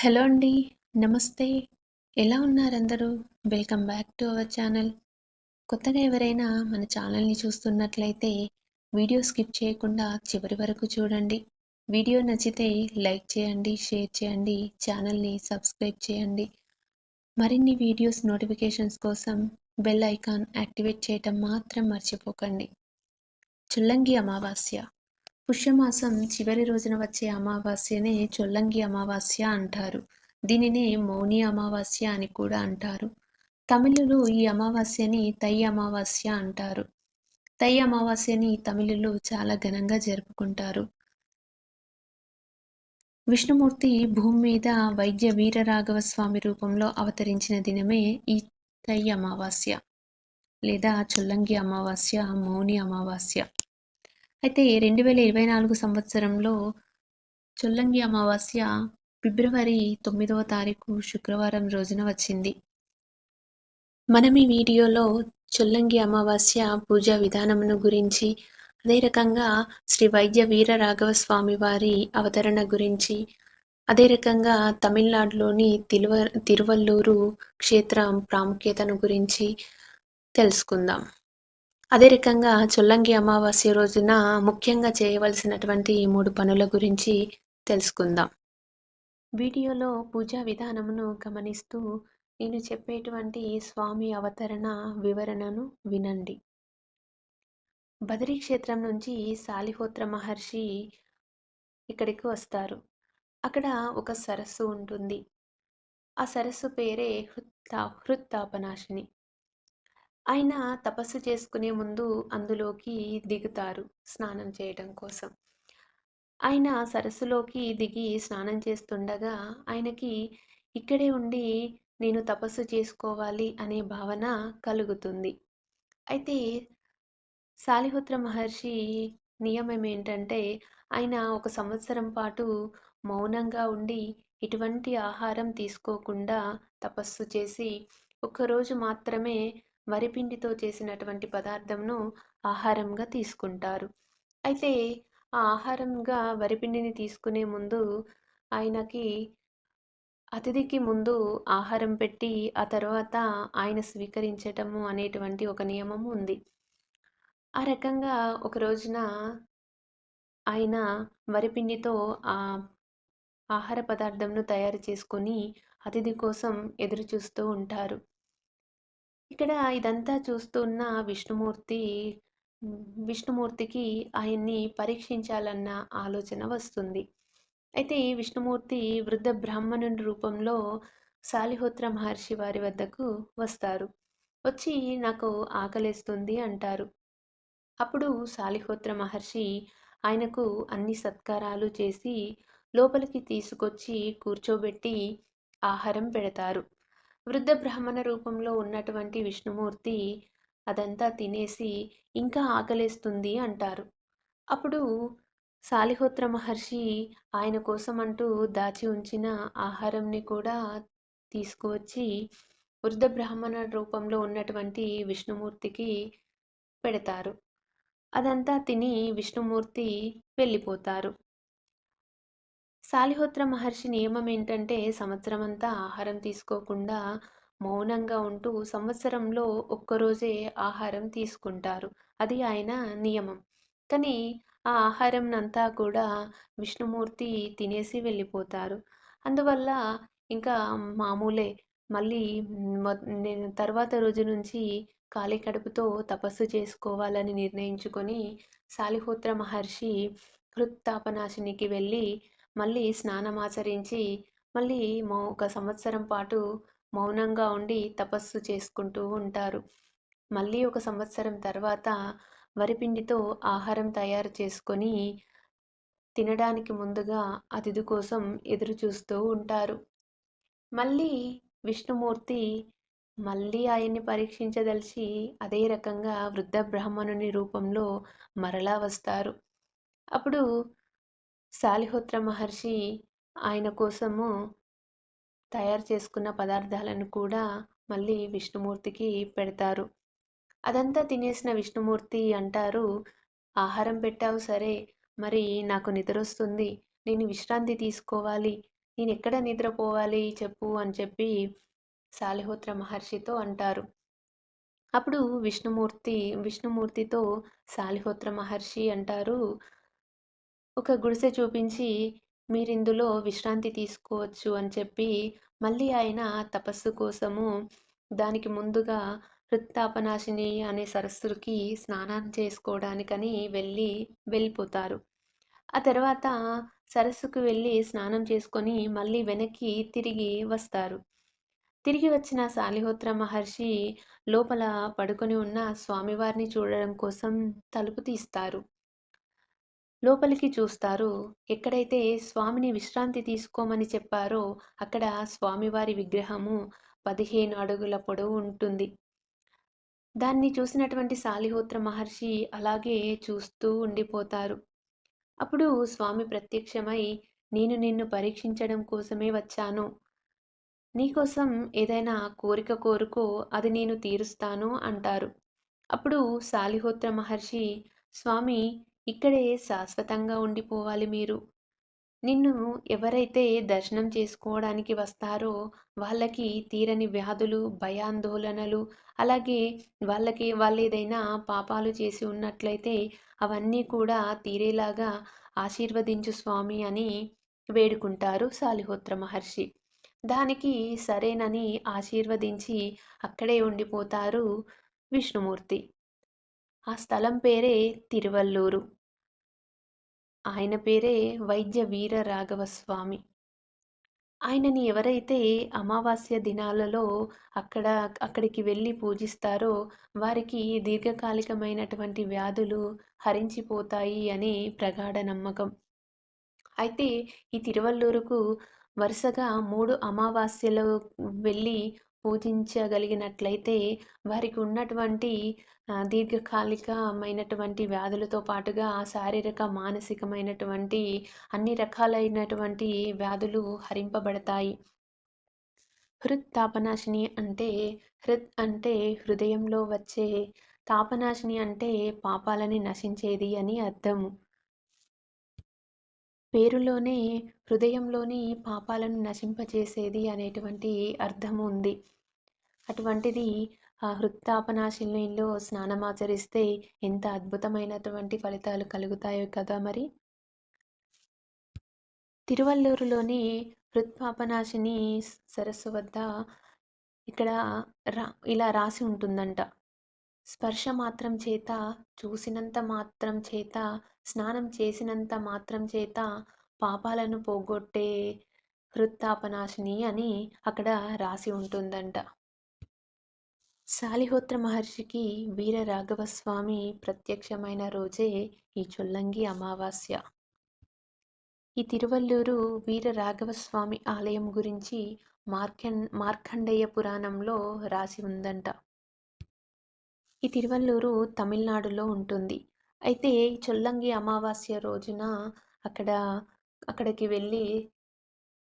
Hello అండి. నమస్తే. ఎలా ఉన్నారందరూ? Welcome back to our channel. కొత్తగా ఎవరైనా మన ఛానల్‌ని చూస్తున్నట్లయితే వీడియో స్కిప్ చేయకుండా చివరి వరకు చూడండి. వీడియో నచ్చితే లైక్ చేయండి, షేర్ చేయండి, ఛానల్‌ని సబ్స్క్రైబ్ చేయండి. మరిన్ని వీడియోస్ నోటిఫికేషన్స్ కోసం బెల్ ఐకాన్ యాక్టివేట్ చేయటం మాత్రం మర్చిపోకండి. చుల్లంగి అమావాస్య పుష్యమాసం చివరి రోజున వచ్చే అమావాస్యనే చొల్లంగి అమావాస్య అంటారు. దీనినే మౌని అమావాస్య అని కూడా అంటారు. తమిళులు ఈ అమావాస్యని తై అమావాస్య అంటారు. తై అమావాస్యని తమిళులు చాలా ఘనంగా జరుపుకుంటారు. విష్ణుమూర్తి భూమి మీద వైద్య వీరరాఘవ స్వామి రూపంలో అవతరించిన దినమే ఈ తై అమావాస్య లేదా చొల్లంగి అమావాస్య, మౌని అమావాస్య. అయితే 2024 సంవత్సరంలో చొల్లంగి అమావాస్య ఫిబ్రవరి తొమ్మిదవ తారీఖు శుక్రవారం రోజున వచ్చింది. మనం ఈ వీడియోలో చొల్లంగి అమావాస్య పూజా విధానమును గురించి, అదే రకంగా శ్రీ వైద్య వీర రాఘవ స్వామి వారి అవతరణ గురించి, అదే రకంగా తమిళనాడులోని తిరువ తిరువల్లూరు క్షేత్రం ప్రాముఖ్యతను గురించి తెలుసుకుందాం. అదే రకంగా చొల్లంగి అమావాస్య రోజున ముఖ్యంగా చేయవలసినటువంటి మూడు పనుల గురించి తెలుసుకుందాం. వీడియోలో పూజా విధానమును గమనిస్తూ నేను చెప్పేటువంటి స్వామి అవతరణ వివరణను వినండి. బదరీ క్షేత్రం నుంచి సాలిహోత్ర మహర్షి ఇక్కడికి వస్తారు. అక్కడ ఒక సరస్సు ఉంటుంది. ఆ సరస్సు పేరే హృత్తా హృత్తాపనాశిని. ఆయన తపస్సు చేసుకునే ముందు అందులోకి దిగుతారు స్నానం చేయటం కోసం. ఆయన సరస్సులోకి దిగి స్నానం చేస్తుండగా ఆయనకి ఇక్కడే ఉండి నేను తపస్సు చేసుకోవాలి అనే భావన కలుగుతుంది. అయితే సాలిహోత్ర మహర్షి నియమం ఏంటంటే ఆయన ఒక సంవత్సరం పాటు మౌనంగా ఉండి ఎటువంటి ఆహారం తీసుకోకుండా తపస్సు చేసి ఒక్కరోజు మాత్రమే వరిపిండితో చేసినటువంటి పదార్థంను ఆహారంగా తీసుకుంటారు. అయితే ఆ ఆహారంగా వరిపిండిని తీసుకునే ముందు ఆయనకి అతిథికి ముందు ఆహారం పెట్టి ఆ తర్వాత ఆయన స్వీకరించటము అనేటువంటి ఒక నియమం ఉంది. ఆ రకంగా ఒక రోజున ఆయన వరిపిండితో ఆ ఆహార పదార్థంను తయారు చేసుకొని అతిథి కోసం ఎదురు చూస్తూ ఉంటారు. ఇక్కడ ఇదంతా చూస్తున్న విష్ణుమూర్తి విష్ణుమూర్తికి ఆయన్ని పరీక్షించాలన్న ఆలోచన వస్తుంది. అయితే విష్ణుమూర్తి వృద్ధ బ్రాహ్మణుని రూపంలో సాలిహోత్ర మహర్షి వారి వద్దకు వస్తారు. వచ్చి నాకు ఆకలేస్తుంది అంటారు. అప్పుడు సాలిహోత్ర మహర్షి ఆయనకు అన్ని సత్కారాలు చేసి లోపలికి తీసుకొచ్చి కూర్చోబెట్టి ఆహారం పెడతారు. వృద్ధ బ్రాహ్మణ రూపంలో ఉన్నటువంటి విష్ణుమూర్తి అదంతా తినేసి ఇంకా ఆకలేస్తుంది అంటారు. అప్పుడు సాలిహోత్ర మహర్షి ఆయన కోసం అంటూ దాచి ఉంచిన ఆహారంని కూడా తీసుకువచ్చి వృద్ధ బ్రాహ్మణ రూపంలో ఉన్నటువంటి విష్ణుమూర్తికి పెడతారు. అదంతా తిని విష్ణుమూర్తి వెళ్ళిపోతారు. సాలిహోత్ర మహర్షి నియమం ఏంటంటే సంవత్సరమంతా ఆహారం తీసుకోకుండా మౌనంగా ఉంటూ సంవత్సరంలో ఒక్కరోజే ఆహారం తీసుకుంటారు. అది ఆయన నియమం. కానీ ఆ ఆహారం అంతా కూడా విష్ణుమూర్తి తినేసి వెళ్ళిపోతారు. అందువల్ల ఇంకా మామూలే మళ్ళీ మొ తర్వాత రోజు నుంచి ఖాళీ కడుపుతో తపస్సు చేసుకోవాలని నిర్ణయించుకొని సాలిహోత్ర మహర్షి హృత్తాపనాశినికి వెళ్ళి మళ్ళీ స్నానమాచరించి మళ్ళీ మౌ ఒక సంవత్సరం పాటు మౌనంగా ఉండి తపస్సు చేసుకుంటూ ఉంటారు. మళ్ళీ ఒక సంవత్సరం తర్వాత వరిపిండితో ఆహారం తయారు చేసుకొని తినడానికి ముందుగా అతిథి కోసం ఎదురు చూస్తూ ఉంటారు. మళ్ళీ విష్ణుమూర్తి మళ్ళీ ఆయన్ని పరీక్షించదలిచి అదే రకంగా వృద్ధ బ్రాహ్మణుని రూపంలో మరలా వస్తారు. అప్పుడు సాలిహోత్ర మహర్షి ఆయన కోసము తయారు చేసుకున్న పదార్థాలను కూడా మళ్ళీ విష్ణుమూర్తికి పెడతారు. అదంతా తినేసిన విష్ణుమూర్తి అంటారు, "ఆహారం పెట్టావు సరే, మరి నాకు నిద్రొస్తుంది. నేను విశ్రాంతి తీసుకోవాలి. నేను ఎక్కడ నిద్రపోవాలి చెప్పు అని చెప్పి శాలిహోత్ర మహర్షితో అంటారు. అప్పుడు విష్ణుమూర్తి విష్ణుమూర్తితో శాలిహోత్ర మహర్షి అంటారు, ఒక గుడిసె చూపించి మీరిందులో విశ్రాంతి తీసుకోవచ్చు అని చెప్పి మళ్ళీ ఆయన తపస్సు కోసము దానికి ముందుగా వృత్తాపనాశిని అనే సరస్సుకి స్నానం చేసుకోవడానికని వెళ్ళి వెళ్ళిపోతారు. ఆ తర్వాత సరస్సుకు వెళ్ళి స్నానం చేసుకొని మళ్ళీ వెనక్కి తిరిగి వస్తారు. తిరిగి వచ్చిన సాలిహోత్ర మహర్షి లోపల పడుకొని ఉన్న స్వామివారిని చూడడం కోసం తలుపు తీస్తారు. లోపలికి చూస్తారు. ఎక్కడైతే స్వామిని విశ్రాంతి తీసుకోమని చెప్పారో అక్కడ స్వామివారి విగ్రహము 15 అడుగుల పొడవు ఉంటుంది. దాన్ని చూసినటువంటి శాలిహోత్ర మహర్షి అలాగే చూస్తూ ఉండిపోతారు. అప్పుడు స్వామి ప్రత్యక్షమై నేను నిన్ను పరీక్షించడం కోసమే వచ్చాను. నీకోసం ఏదైనా కోరిక కోరుకో అది నేను తీరుస్తాను అంటారు. అప్పుడు సాలిహోత్ర మహర్షి స్వామి ఇక్కడే శాశ్వతంగా ఉండిపోవాలి మీరు. నిన్ను ఎవరైతే దర్శనం చేసుకోవడానికి వస్తారో వాళ్ళకి తీరని వ్యాధులు, భయాందోళనలు అలాగే వాళ్ళకి వాళ్ళేదైనా పాపాలు చేసి ఉన్నట్లయితే అవన్నీ కూడా తీరేలాగా ఆశీర్వదించు స్వామి అని వేడుకుంటారు సాలిహోత్ర మహర్షి. దానికి సరేనని ఆశీర్వదించి అక్కడే ఉండిపోతారు విష్ణుమూర్తి. ఆ స్థలం పేరే తిరువల్లూరు. ఆయన పేరే వైద్య వీర రాఘవ స్వామి. ఆయనని ఎవరైతే అమావాస్య దినాలలో అక్కడ అక్కడికి వెళ్ళి పూజిస్తారో వారికి దీర్ఘకాలికమైనటువంటి వ్యాధులు హరించిపోతాయి అని ప్రగాఢ నమ్మకం. అయితే ఈ తిరువల్లూరుకు వరుసగా మూడు అమావాస్యలు వెళ్ళి పూజించగలిగినట్లయితే వారికి ఉన్నటువంటి దీర్ఘకాలికమైనటువంటి వ్యాధులతో పాటుగా శారీరక, మానసికమైనటువంటి అన్ని రకాలైనటువంటి వ్యాధులు హరింపబడతాయి. హృత్తాపనాశిని అంటే హృత్ అంటే హృదయంలో వచ్చే, తాపనాశిని అంటే పాపాలని నశించేది అని అర్థము. పేరులోనే హృదయంలోని పాపాలను నశింపచేసేది అనేటువంటి అర్థం ఉంది. అటువంటిది ఆ హృత్తాపనాశినిలో స్నానమాచరిస్తే ఎంత అద్భుతమైనటువంటి ఫలితాలు కలుగుతాయో కదా మరి! తిరువల్లూరులోని హృత్పాపనాశిని సరస్సు వద్ద ఇక్కడ రా ఇలా రాసి ఉంటుందంట. స్పర్శ మాత్రం చేత, చూసినంత మాత్రం చేత, స్నానం చేసినంత మాత్రం చేత పాపాలను పోగొట్టే హృత్తాపనాశిని అని అక్కడ రాసి ఉంటుందంట. శాలిహోత్ర మహర్షికి వీర రాఘవస్వామి ప్రత్యక్షమైన రోజే ఈ చొల్లంగి అమావాస్య. ఈ తిరువల్లూరు వీర రాఘవస్వామి ఆలయం గురించి మార్కన్ మార్కండేయ పురాణంలో రాసి ఉందంట. ఈ తిరువల్లూరు తమిళనాడులో ఉంటుంది. అయితే ఈ చొల్లంగి అమావాస్య రోజున అక్కడ అక్కడికి వెళ్ళి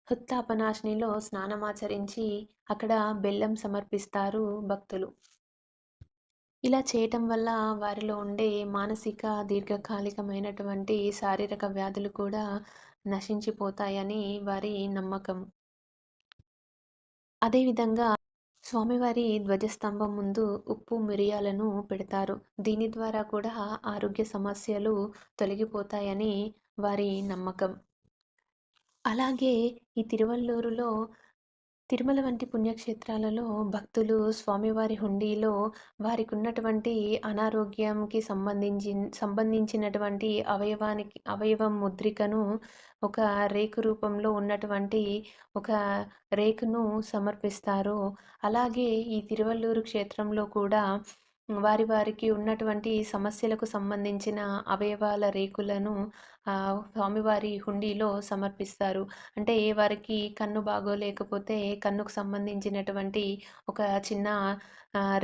హృత్తాపనాశినిలో స్నానమాచరించి అక్కడ బెల్లం సమర్పిస్తారు భక్తులు. ఇలా చేయటం వల్ల వారిలో ఉండే మానసిక, దీర్ఘకాలికమైనటువంటి శారీరక వ్యాధులు కూడా నశించిపోతాయని వారి నమ్మకం. అదేవిధంగా స్వామివారి ధ్వజస్తంభం ముందు ఉప్పు, మిరియాలను పెడతారు. దీని ద్వారా కూడా ఆరోగ్య సమస్యలు తొలగిపోతాయని వారి నమ్మకం. అలాగే ఈ తిరువల్లూరులో తిరుమల వంటి పుణ్యక్షేత్రాలలో భక్తులు స్వామివారి హుండీలో వారికున్నటువంటి అనారోగ్యంకి సంబంధించి సంబంధించినటువంటి అవయవానికి అవయవం ముద్రికను ఒక రేకు రూపంలో ఉన్నటువంటి ఒక రేకును సమర్పిస్తారు. అలాగే ఈ తిరువల్లూరు క్షేత్రంలో కూడా వారి వారికి ఉన్నటువంటి సమస్యలకు సంబంధించిన అవయవాల రేకులను స్వామివారి హుండీలో సమర్పిస్తారు. అంటే వారికి కన్ను బాగోలేకపోతే కన్నుకు సంబంధించినటువంటి ఒక చిన్న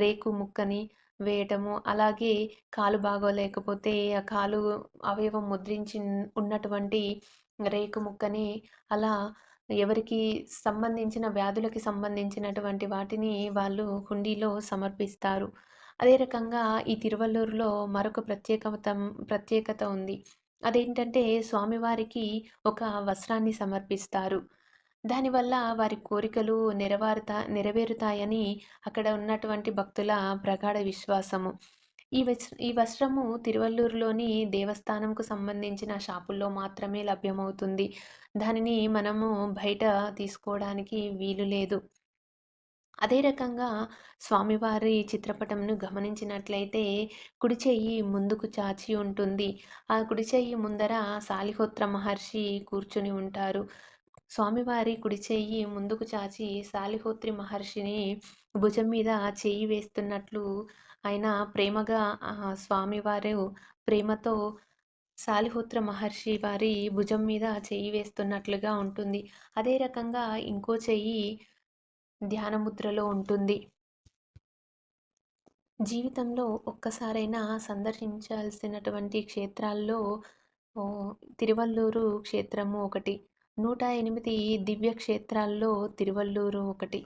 రేకు ముక్కని వేయటము. అలాగే కాలు బాగోలేకపోతే ఆ కాలు అవయవం ముద్రించి ఉన్నటువంటి రేకు ముక్కని అలా ఎవరికి సంబంధించిన వ్యాధులకి సంబంధించినటువంటి వాటిని వాళ్ళు హుండీలో సమర్పిస్తారు. అదే రకంగా ఈ తిరువల్లూరులో మరొక ప్రత్యేకతం ప్రత్యేకత ఉంది. అదేంటంటే స్వామివారికి ఒక వస్త్రాన్ని సమర్పిస్తారు. దానివల్ల వారి కోరికలు నెరవేరుతా నెరవేరుతాయని అక్కడ ఉన్నటువంటి భక్తుల ప్రగాఢ విశ్వాసము. ఈ వస్ ఈ వస్త్రము తిరువల్లూరులోని దేవస్థానంకు సంబంధించిన షాపుల్లో మాత్రమే లభ్యమవుతుంది. దానిని మనము బయట తీసుకోవడానికి వీలు లేదు. అదే రకంగా స్వామివారి చిత్రపటంను గమనించినట్లయితే కుడి చెయ్యి ముందుకు చాచి ఉంటుంది. ఆ కుడి చెయ్యి ముందర సాలిహోత్ర మహర్షి కూర్చుని ఉంటారు. స్వామివారి కుడి చెయ్యి ముందుకు చాచి సాలిహోత్రి మహర్షిని భుజం మీద చెయ్యి వేస్తున్నట్లు ఆయన ప్రేమగా స్వామివారు ప్రేమతో సాలిహోత్ర మహర్షి వారి భుజం మీద చెయ్యి వేస్తున్నట్లుగా ఉంటుంది. అదే రకంగా ఇంకో చెయ్యి ధ్యానముద్రలో ఉంటుంది. జీవితంలో ఒక్కసారైనా సందర్శించాల్సినటువంటి క్షేత్రాల్లో తిరువల్లూరు క్షేత్రము ఒకటి. 108 దివ్య క్షేత్రాల్లో తిరువల్లూరు ఒకటి.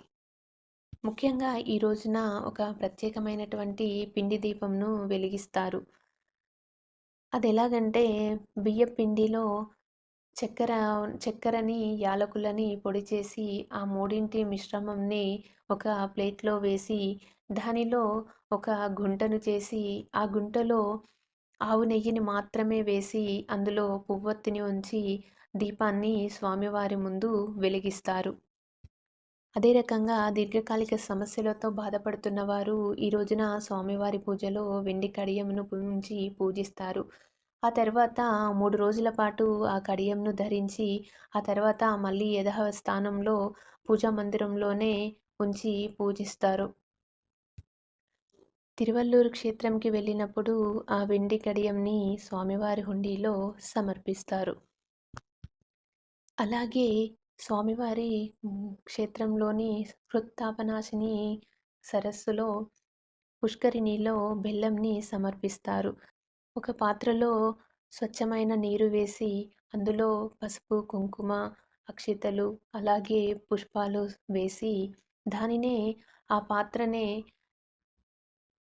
ముఖ్యంగా ఈ రోజున ఒక ప్రత్యేకమైనటువంటి పిండి దీపంను వెలిగిస్తారు. అది ఎలాగంటే బియ్య పిండిలో చక్కెర చక్కెరని, యాలకులని పొడి చేసి ఆ మూడింటి మిశ్రమంని ఒక ప్లేట్‌లో వేసి దానిలో ఒక గుంటను చేసి ఆ గుంటలో ఆవు నెయ్యిని మాత్రమే వేసి అందులో పువ్వొత్తిని ఉంచి దీపాన్ని స్వామివారి ముందు వెలిగిస్తారు. అదే రకంగా దీర్ఘకాలిక సమస్యలతో బాధపడుతున్న వారు ఈ రోజున స్వామివారి పూజలో వెండి కడియంను ఉంచి పూజిస్తారు. ఆ తర్వాత మూడు రోజుల పాటు ఆ కడియంను ధరించి ఆ తర్వాత మళ్ళీ యథాస్థానంలో పూజా మందిరంలోనే ఉంచి పూజిస్తారు. తిరువల్లూరు క్షేత్రంకి వెళ్ళినప్పుడు ఆ వెండి కడియంని స్వామివారి హుండీలో సమర్పిస్తారు. అలాగే స్వామివారి క్షేత్రంలోని హృత్తాపనాశిని సరస్సులో పుష్కరిణిలో బెల్లంని సమర్పిస్తారు. ఒక పాత్రలో స్వచ్ఛమైన నీరు వేసి అందులో పసుపు, కుంకుమ, అక్షితలు అలాగే పుష్పాలు వేసి దానినే ఆ పాత్రనే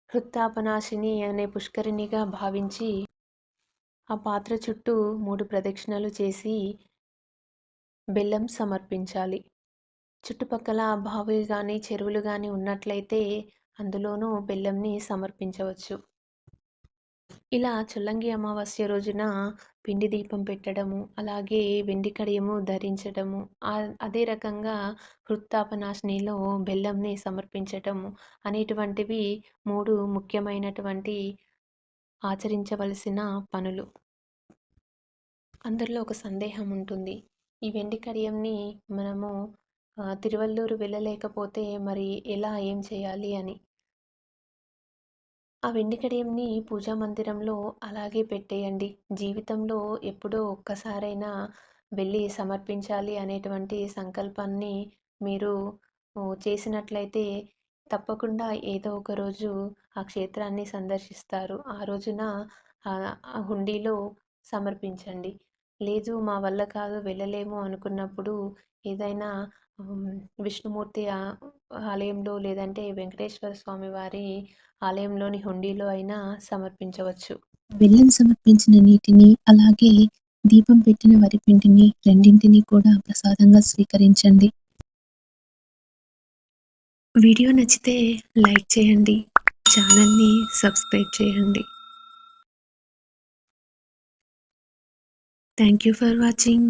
హృత్తాపనాశిని అనే పుష్కరిణిగా భావించి ఆ పాత్ర చుట్టూ మూడు ప్రదక్షిణలు చేసి బెల్లం సమర్పించాలి. చుట్టుపక్కల బావులు కానీ చెరువులు కానీ ఉన్నట్లయితే అందులోనూ బెల్లంని సమర్పించవచ్చు. ఇలా చొల్లంగి అమావాస్య రోజున పిండి దీపం పెట్టడము, అలాగే వెండి కడియము ధరించడము, అదే రకంగా హృత్తాపనాశినిలో బెల్లంని సమర్పించటము అనేటువంటివి మూడు ముఖ్యమైనటువంటి ఆచరించవలసిన పనులు. అందరిలో ఒక సందేహం ఉంటుంది. ఈ వెండి కడియంని మనము తిరువల్లూరు వెళ్ళలేకపోతే మరి ఎలా ఏం చేయాలి అని. ఆ వెండి కడియంని పూజా మందిరంలో అలాగే పెట్టేయండి. జీవితంలో ఎప్పుడో ఒక్కసారైనా వెళ్ళి సమర్పించాలి అనేటువంటి సంకల్పాన్ని మీరు చేసినట్లయితే తప్పకుండా ఏదో ఒక రోజు ఆ క్షేత్రాన్ని సందర్శిస్తారు. ఆ రోజున హుండీలో సమర్పించండి. లేదు మా వల్ల కాదు వెళ్ళలేము అనుకున్నప్పుడు ఏదైనా విష్ణుమూర్తి ఆలయంలో లేదంటే వెంకటేశ్వర స్వామి వారి ఆలయంలోని హుండీలో అయినా సమర్పించవచ్చు. బెల్లం సమర్పించిన నీటిని, అలాగే దీపం పెట్టిన వరిపిండిని రెండింటిని కూడా ప్రసాదంగా స్వీకరించండి. వీడియో నచ్చితే లైక్ చేయండి. ఛానల్‌ని సబ్స్క్రైబ్ చేయండి. Thank you for watching.